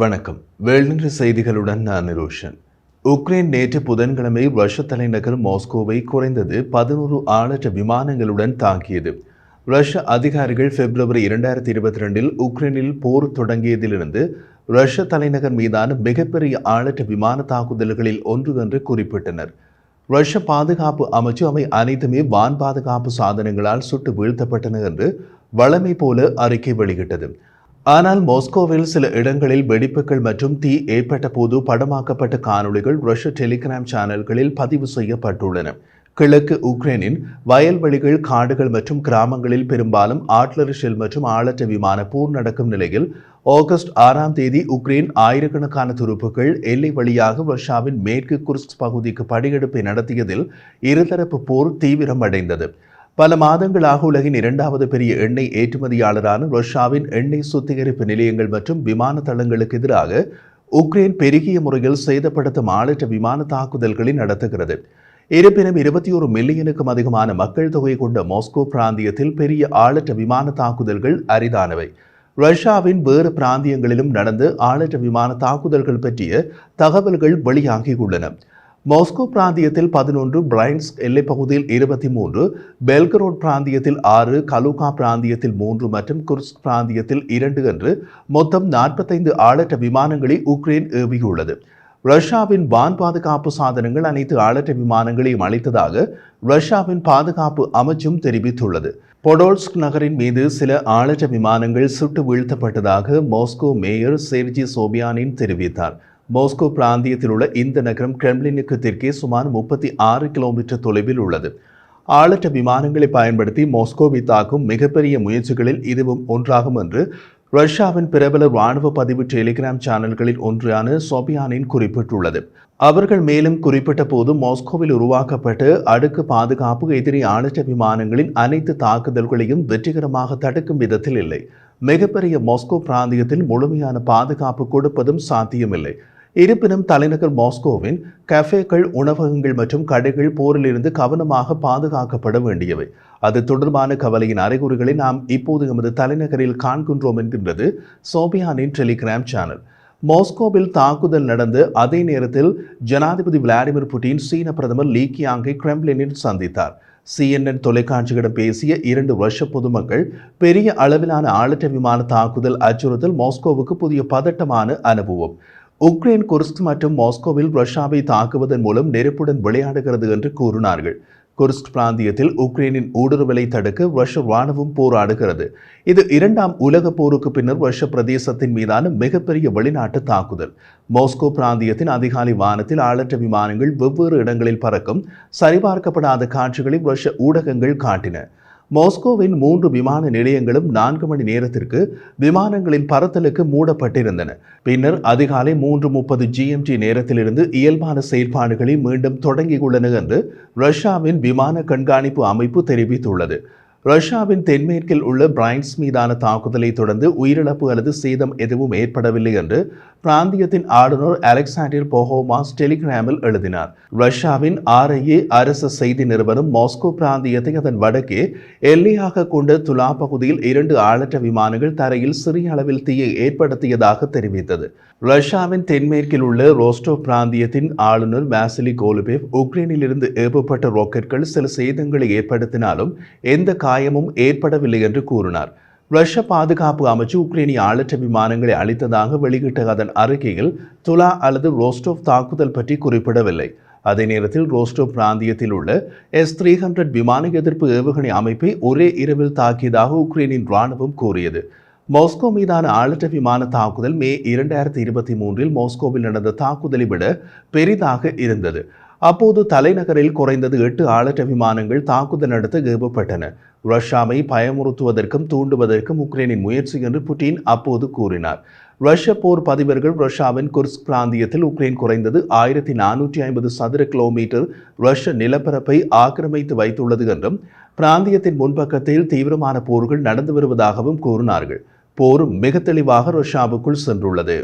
வணக்கம். வேள்நின்ற செய்திகளுடன் நான் நிரோஷன். உக்ரைன் நேற்று புதன்கிழமை ரஷ்ய தலைநகர் மாஸ்கோவை குறைந்தது பதினோரு ஆளற்ற விமானங்களுடன் தாக்கியது. ரஷ்ய அதிகாரிகள் பிப்ரவரி இரண்டாயிரத்தி இருபத்தி ரெண்டில் உக்ரைனில் போர் தொடங்கியதிலிருந்து ரஷ்ய தலைநகர் மீதான மிகப்பெரிய ஆளற்ற விமான தாக்குதல்களில் ஒன்று என்று குறிப்பிட்டனர். ரஷ்ய பாதுகாப்பு அமைச்சு அவை அனைத்துமே வான் பாதுகாப்பு சாதனங்களால் சுட்டு வீழ்த்தப்பட்டன என்று வளமை போல அறிக்கை வெளியிட்டது. ஆனால் மாஸ்கோவில் சில இடங்களில் வெடிப்புகள் மற்றும் தீ ஏற்பட்ட போது படமாக்கப்பட்ட காணொளிகள் ரஷ்ய டெலிகிராம் சேனல்களில் பதிவு செய்யப்பட்டுள்ளன. கிழக்கு உக்ரைனின் வயல்வெளிகள் காடுகள் மற்றும் கிராமங்களில் பெரும்பாலும் ஆட்லரி ஷெல் மற்றும் ஆளற்ற விமான போர் நடக்கும் நிலையில் ஆகஸ்ட் ஆறாம் தேதி உக்ரைன் ஆயிரக்கணக்கான துருப்புகள் எல்லை வழியாக ரஷ்யாவின் மேற்கு குர்ஸ்க் பகுதிக்கு படையெடுப்பை நடத்தியதில் இருதரப்பு போர் தீவிரம் அடைந்தது பல மாதங்களாக உலகின் இரண்டாவது பெரிய எண்ணெய் ஏற்றுமதியாளரான ரஷ்யாவின் எண்ணெய் சுத்திகரிப்பு நிலையங்கள் மற்றும் விமான தளங்களுக்கு எதிராக உக்ரைன் பெருகிய முறையில் சேதப்படுத்தும் ஆளற்ற விமான தாக்குதல்களை நடத்துகிறது. இருப்பினும் இருபத்தி ஒரு மில்லியனுக்கும் அதிகமான மக்கள் தொகை கொண்ட மாஸ்கோ பிராந்தியத்தில் பெரிய ஆளற்ற விமான தாக்குதல்கள் அரிதானவை. ரஷ்யாவின் வேறு பிராந்தியங்களிலும் நடந்த ஆளற்ற விமான தாக்குதல்கள் பற்றிய தகவல்கள் வெளியாகியுள்ளன. மாஸ்கோ பிராந்தியத்தில் பதினொன்று பிரைன்ஸ் எல்லைப்பகுதியில் இருபத்தி மூன்று பெல்கரோட் பிராந்தியத்தில் ஆறு கலூகா பிராந்தியத்தில் மூன்று மற்றும் குர்ஸ்க் பிராந்தியத்தில் இரண்டு என்று மொத்தம் நாற்பத்தைந்து ஆளற்ற விமானங்களை உக்ரைன் ஏவியுள்ளது. ரஷ்யாவின் வான் பாதுகாப்பு சாதனங்கள் அனைத்து ஆளற்ற விமானங்களையும் அளித்ததாக ரஷ்யாவின் பாதுகாப்பு அமைச்சும் தெரிவித்துள்ளது. பொடோல்ஸ்க் நகரின் மீது சில ஆளற்ற விமானங்கள் சுட்டு வீழ்த்தப்பட்டதாக மாஸ்கோ மேயர் சேர்ஜி சோபியானின் தெரிவித்தார். மோஸ்கோ பிராந்தியத்தில் உள்ள இந்த நகரம் கிரெம்லினுக்கு தெற்கே சுமார் முப்பத்தி ஆறு கிலோமீட்டர் தொலைவில் உள்ளது. ஆளற்ற விமானங்களை பயன்படுத்தி மோஸ்கோவை தாக்கும் மிகப்பெரிய முயற்சிகளில் இதுவும் ஒன்றாகும் என்று ரஷ்யாவின் பிரபல ராணுவ பதிவு டெலிகிராம் சேனல்களில் ஒன்றான சோபியானின் குறிப்பிட்டுள்ளது. அவர்கள் மேலும் குறிப்பிட்ட போது மாஸ்கோவில் உருவாக்கப்பட்டு அடுக்கு பாதுகாப்பு எதிரி ஆளற்ற விமானங்களின் அனைத்து தாக்குதல்களையும் வெற்றிகரமாக தடுக்கும் விதத்தில் இல்லை. மிகப்பெரிய மாஸ்கோ பிராந்தியத்தில் முழுமையான பாதுகாப்பு கொடுப்பதும் சாத்தியமில்லை. இருப்பினும் தலைநகர் மாஸ்கோவின் கஃபேக்கள் உணவகங்கள் மற்றும் கடைகள் போரிலிருந்து கவனமாக பாதுகாக்கப்பட வேண்டியவை. அது தொடர்பான கவலையின் அறிகுறிகளை நாம் இப்போது எமது தலைநகரில் காண்கின்றோம் என்கின்றது சோபியானின் டெலிகிராம் சேனல். மாஸ்கோவில் தாக்குதல் நடந்து அதே நேரத்தில் ஜனாதிபதி விளாடிமிர் புட்டின் சீன பிரதமர் லீ கியாங்கை கிரெம்லினில் சந்தித்தார். சிஎன்என் தொலைக்காட்சியிடம் பேசிய இரண்டு வருஷ பொதுமக்கள் பெரிய அளவிலான ஆளற்ற விமான தாக்குதல் அச்சுறுத்தல் மாஸ்கோவுக்கு புதிய பதட்டமான அனுபவம். உக்ரைன் குர்ஸ்க் மற்றும் மாஸ்கோவில் ரஷ்யாவை தாக்குவதன் மூலம் நெருப்புடன் விளையாடுகிறது என்று கூறினார்கள். குர்ஸ்க் பிராந்தியத்தில் உக்ரைனின் ஊடுருவலை தடுக்க ரஷ்ய ராணுவம் போராடுகிறது. இது இரண்டாம் உலக போருக்கு பின்னர் ரஷ்ய பிரதேசத்தின் மீதான மிகப்பெரிய வெளிநாட்டு தாக்குதல். மாஸ்கோ பிராந்தியத்தின் அதிகாலை வானத்தில் ஆளற்ற விமானங்கள் வெவ்வேறு இடங்களில் பறக்கும். சரிபார்க்கப்படாத காட்சிகளை ரஷ்ய ஊடகங்கள் காட்டின. மாஸ்கோவின் மூன்று விமான நிலையங்களும் நான்கு மணி நேரத்திற்கு விமானங்களின் பறத்தலுக்கு மூடப்பட்டிருந்தன. பின்னர் அதிகாலை மூன்று முப்பது ஜிஎம்டி நேரத்திலிருந்து இயல்பான செயற்பாடுகளை மீண்டும் தொடங்கியுள்ளன என்று ரஷ்யாவின் விமான கண்காணிப்பு அமைப்பு தெரிவித்துள்ளது. ரஷ்யாவின் தென்மேற்கில் உள்ள பிரைன்ஸ் மீதான தாக்குதலை தொடர்ந்து உயிரிழப்பு அல்லது சேதம் எதுவும் ஏற்படவில்லை என்று பிராந்தியத்தின் ஆளுநர் அலெக்சாண்டர் போஹோமாஸ் டெலிகிராமில் எழுதினார். ரஷ்யாவின் ஆர்ஐஏ அரசு செய்தி நிறுவனம் மாஸ்கோ பிராந்தியத்தை அதன் வடக்கே எல்லையாக கொண்ட துலா பகுதியில் இரண்டு ஆளற்ற விமானங்கள் தரையில் சிறிய அளவில் தீயை ஏற்படுத்தியதாக தெரிவித்தது. ரஷ்யாவின் தென்மேற்கில் உள்ள ரோஸ்டோ பிராந்தியத்தின் ஆளுநர் வாசிலி கோலுபேவ் உக்ரைனிலிருந்து ஏவப்பட்ட ராக்கெட்கள் சில சேதங்களை ஏற்படுத்தினாலும் எந்த காயமும் ஏற்படவில்லை என்று கூறினார். ரஷ்ய பாதுகாப்பு அமைச்சு உக்ரைனிய ஆளற்ற விமானங்களை அளித்ததாக வெளியிட்ட அதன் அறிக்கையில் துலா அல்லது ரோஸ்டோவ் தாக்குதல் பற்றி குறிப்பிடவில்லை. அதே நேரத்தில் ரோஸ்டோவ் பிராந்தியத்தில் உள்ள எஸ் த்ரீ ஹண்ட்ரட் விமான எதிர்ப்பு ஏவுகணை அமைப்பை ஒரே இரவில் தாக்கியதாக உக்ரைனின் ராணுவம் கூறியது. மாஸ்கோ மீதான ஆளற்ற விமான தாக்குதல் மே இரண்டாயிரத்தி இருபத்தி மூன்றில் மாஸ்கோவில் நடந்த தாக்குதலை விட பெரிதாக இருந்தது. அப்போது தலைநகரில் குறைந்தது எட்டு ஆளற்ற விமானங்கள் தாக்குதல் நடத்த ஏவப்பட்டன. ரஷ்யாவை பயமுறுத்துவதற்கும் தூண்டுவதற்கும் உக்ரைனின் முயற்சி என்று புட்டின் அப்போது கூறினார். ரஷ்ய போர் பதிவர்கள் ரஷ்யாவின் குர்ஸ்க் பிராந்தியத்தில் உக்ரைன் குறைந்தது ஆயிரத்தி நானூற்றி ஐம்பது சதுர கிலோமீட்டர் ரஷ்ய நிலப்பரப்பை ஆக்கிரமித்து வைத்துள்ளது என்றும் பிராந்தியத்தின் முன்பக்கத்தில் தீவிரமான போர்கள் நடந்து வருவதாகவும் கூறினார்கள். போர் மிக தெளிவாக ரஷ்யாவுக்குள் சென்றுள்ளது.